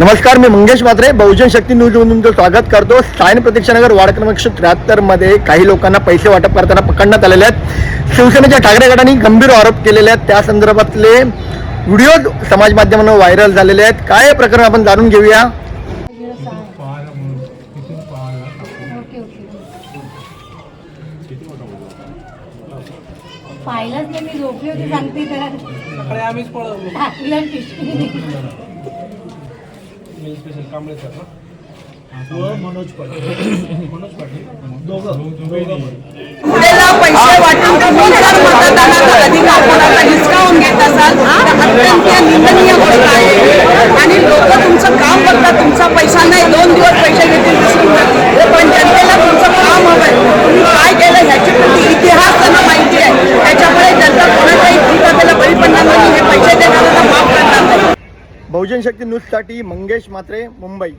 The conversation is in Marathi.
नमस्कार मी मंगेश मात्रे बहुजन शक्ती न्यूज तुमचं स्वागत करतो. सायन प्रतीक्षानगर वार्ड क्रमांक एकशे त्र्याहत्तरमध्ये काही लोकांना पैसे वाटप करताना पकडण्यात आलेले आहेत. शिवसेनेच्या ठाकरे गटाने गंभीर आरोप केलेले आहेत. त्या संदर्भातले व्हिडिओ समाज माध्यमांवर व्हायरल झालेले आहेत. काय हे प्रकरण आपण जाणून घेऊया? पाहिलंच नाही मी झोपली होती सांगते सकाळी आम्हीच मी स्पेशल कांबळे सर ना? मनोज पाटील. मनोज पाटील. दोघं. पैसे वाटून तुम्ही जर मतदानाचा अधिकार कोणाचा हिसकावून घेत असाल? तर अत्यंत निंदनीय गोष्ट आहे. बहुजन शक्ती न्यूजसाठी मंगेश मात्रे मुंबई.